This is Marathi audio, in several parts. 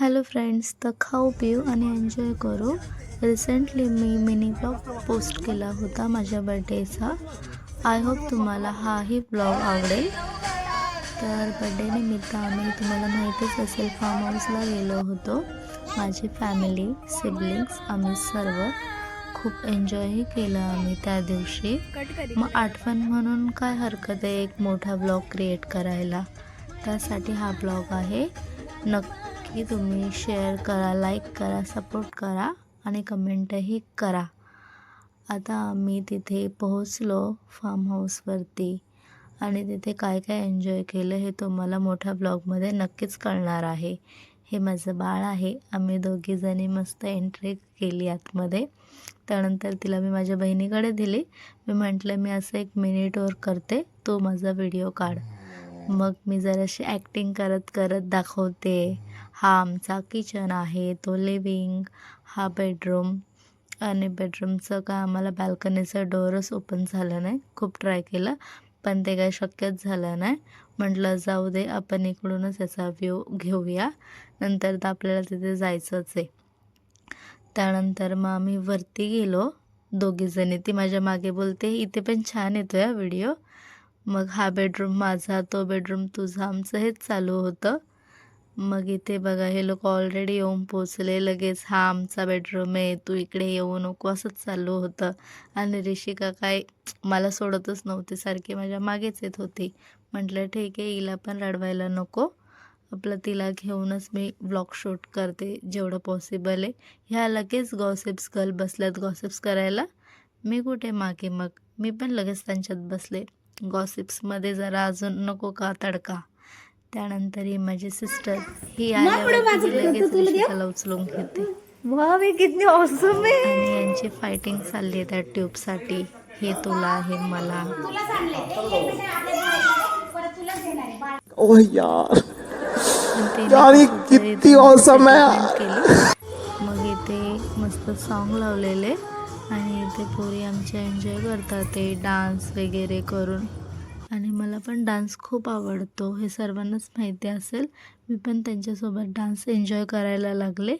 हॅलो फ्रेंड्स तर खाऊ पिऊ आणि एन्जॉय करू. रिसेंटली मी मिनी ब्लॉग पोस्ट केला होता माझ्या बड्डेचा आय होप तुम्हाला हाही ब्लॉग आवडेल. तर बड्डे निमित्त आम्ही तुम्हाला माहितीच असेल फार्म हाऊसला गेलो होतो. माझी फॅमिली सिबलिंग्स आम्ही सर्व खूप एन्जॉयही केलं आम्ही त्या दिवशी. मग आठवण म्हणून काय हरकत आहे एक मोठा ब्लॉग क्रिएट करायला? त्यासाठी हा ब्लॉग आहे. नक्की तुम्ही शेअर करा लाईक करा सपोर्ट करा आणि कमेंटही करा. आता आम्ही तिथे पोहोचलो फार्म हाऊसवरती आणि तिथे काय काय एन्जॉय केलं हे तुम्हाला मोठ्या ब्लॉगमध्ये नक्कीच कळणार आहे. हे माझं बाळ आहे. आम्ही दोघीजणी मस्त एंट्री केली आतमध्ये. त्यानंतर तिला मी माझ्या बहिणीकडे दिली. मी म्हटलं मी असं एक मिनी टूर करते. तो माझा व्हिडिओ काढ. मग मी जराशी ॲक्टिंग करत करत दाखवते. हा आमचा किचन आहे तो लिव्हिंग हा बेडरूम आणि बेडरूमचं काय आम्हाला बाल्कनीचं डोअरच ओपन झालं नाही. खूप ट्राय केलं पण ते काही शक्यच झालं नाही. म्हटलं जाऊ दे आपण इकडूनच याचा व्ह्यू घेऊया. नंतर तर आपल्याला तिथे जायचंच आहे. त्यानंतर मग आम्ही वरती गेलो दोघीजणी ती माझ्या मागे बोलते इथे पण छान येतो या व्हिडिओ मग हा बेडरूम माझा तो बेडरूम तुझा आमचं हेच चालू होतं. मग इथे बघा हे लोक ऑलरेडी येऊन पोचले लगेच हा आमचा बेडरूम आहे तू इकडे येऊ नको असंच चालू होतं. आणि ऋषिका काय मला सोडतच नव्हते सारखे माझ्या मागेच येत होती. म्हटलं ठीक आहे हिला पण रडवायला नको. आपलं तिला घेऊनच मी ब्लॉग शूट करते जेवढं पॉसिबल आहे. ह्या लगेच गॉसिप्स गर्ल बसल्यात. गॉसिप्स करायला मी कुठे मागे मग? मी पण लगेच त्यांच्यात बसले. गॉसिप्समध्ये जरा अजून नको का तडका? त्यानंतर ही माझी सिस्टर ही आल्यावर उचलून घेते. कितनी है आणि यांची फायटिंग चालली आहे त्या ट्यूबसाठी हे तुला हे मला किती आहे. मग इथे मस्त सॉन्ग लावलेले. आणि इथे पोरी आमच्या एन्जॉय करतात ते डान्स वगैरे करून. आणि मला पण डान्स खूप आवडतो. हे सर्वांनाच माहिती असेल. मी पण त्यांच्यासोबत डान्स एन्जॉय करायला लागले.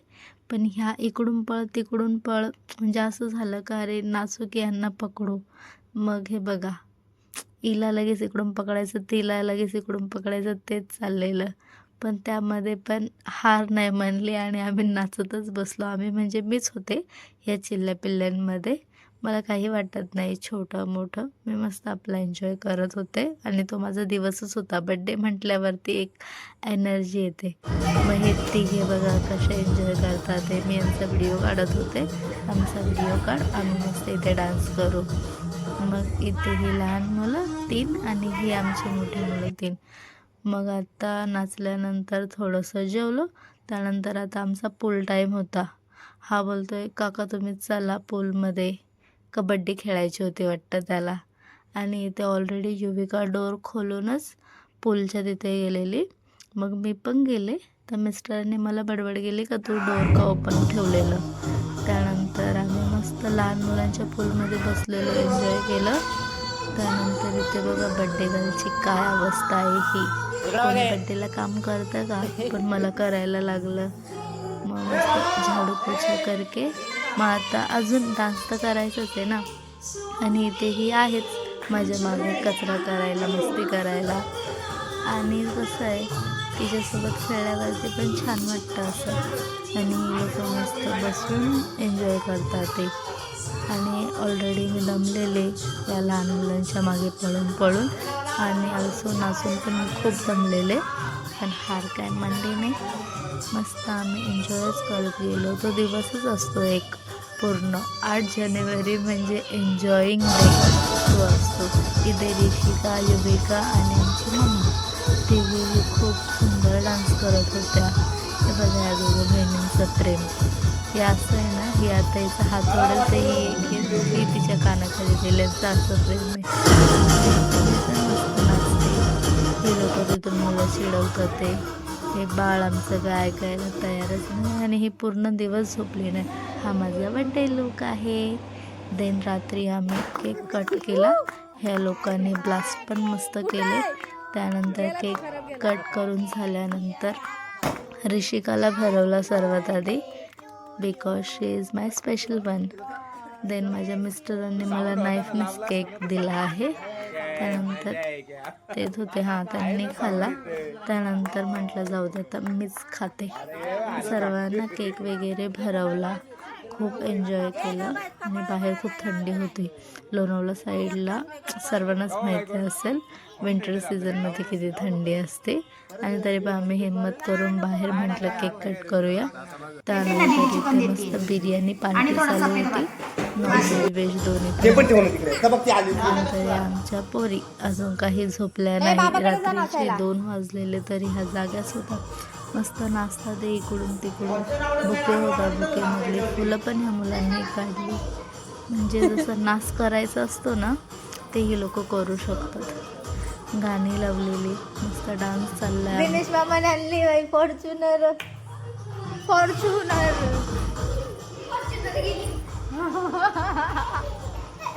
पण ह्या इकडून पळ तिकडून पळ म्हणजे असं झालं का अरे नाचू की यांना पकडू. मग हे बघा. हिला लगेच इकडून पकडायचं तिला लगेच इकडून पकडायचं तेच चाललेलं. पण त्यामध्ये पण हार नाही म्हणली आणि आम्ही नाचतच बसलो. आम्ही म्हणजे मीच होते या चिल्ल्या पिल्ल्यांमध्ये. मला काही वाटत नाही. छोटं मोठं. मी मस्त आपला एन्जॉय करत होते. आणि तो माझा दिवसच होता. बड्डे म्हटल्यावरती एक एनर्जी येते. मग हे तिघे बघा कसे एन्जॉय करतात ते मी यांचा व्हिडिओ काढत होते. आमचा व्हिडिओ काढ. आम्ही मस्त इथे डान्स करू. मग इथे ही लहान मुलं तीन आणि ही आमची मोठी मुलं तीन. मग आता नाचल्यानंतर थोडंसं जेवलो. त्यानंतर आता आमचा पूल टाईम होता. हा बोलतोय काका तुम्ही चला पूलमध्ये कबड्डी खेळायची होती वाटतं त्याला. आणि इथे ऑलरेडी युविका डोअर खोलूनच पूलच्या तिथे गेलेली. मग मी पण गेले. तर मिस्टरने मला बडबड केली का तू डोर का ओपन ठेवलेलं? त्यानंतर आम्ही मस्त लहान मुलांच्या पूलमध्ये बसलेलो एन्जॉय केलं. त्यानंतर इथे बघा बड्डे गर्लची काय अवस्था आहे ही. बड्डेला काम करतं का? पण मला करायला लागलं. मग मस्त झाडू पोछा करके मग आता अजून डान्स तर करायचंच आहे ना. आणि इथेही आहेत आहेच माझ्या मागे कचरा करायला मस्ती करायला. आणि कसं आहे तिच्यासोबत खेळल्यावरती पण छान वाटतं असं. आणि लोक मस्त बसून एन्जॉय करतात ते. आणि ऑलरेडी मी दमलेले या लहान मुलांच्या मागे पळून पळून. आणि असून नाचून पण मी खूप दमलेले. पण हार काय मांडली नाही. मस्त आम्ही एन्जॉयच करत गेलो. तो दिवसच असतो एक. पूर्ण. आठ जानेवारी म्हणजे एन्जॉईंग डे तो असतो. इथे ऋषिका युविका आणि आमची मम्मा. तिघी खूप सुंदर डान्स करत होत्या. हे बघा या दोघं बहिणींचं प्रेम. हे असं आहे ना ही आता याचा हात ओढेल तर ही ही तिच्या कानाखाली दिल्यांचं असं प्रेम आहे नाचते लोक तिथून मुलं चिडवतात ते हे बाळ आमचं काय ऐकायला तयारच नाही आणि ही पूर्ण दिवस झोपली नाही. हा माझा बड्डे लुक आहे देन रात्री आम्ही केक कट केला. ह्या लोकांनी ब्लास्ट पण मस्त केले. त्यानंतर केक कट करून झाल्यानंतर ऋषिकाला भरवला सर्वात आधी. Because she is my special one then माझ्या मिस्टरांनी मला नाईफनेच केक दिला आहे. त्यानंतर तेच होते हां त्यांनी खाल्ला. त्यानंतर म्हटलं जाऊ दे आता मीच खाते. सर्वांना केक वगैरे भरवला. खूप एन्जॉय केलं आणि बाहेर खूप थंडी होती. लोणावळा साईडला सर्वांनाच माहिती असेल विंटर सीझनमध्ये किती थंडी असते. आणि तरी पण आम्ही हिंमत करून बाहेर म्हटलं केक कट करूया. त्यानंतर इथे मस्त बिर्याणी पार्टी चालू होती. व्हेज दोन्ही ते पण. पण ठेवलं तिकडे का बघ ती आली नंतर या आमच्या पोरी. अजून काही झोपल्या नाही रात्रीचे दोन वाजलेले तरी ह्या जाग्याच होतात मस्त नाश्ता दे इकडून तिकडून. बुके होता बुकेमधले फुलं पण ह्या मुलांनी काढली. म्हणजे जसं नाश करायचा असतो ना ते ही लोक करू शकतात. गाणी लावलेली. मस्त डान्स चालला दिनेश मामाने आणली बाई फॉर्च्युनर फॉर्च्युनर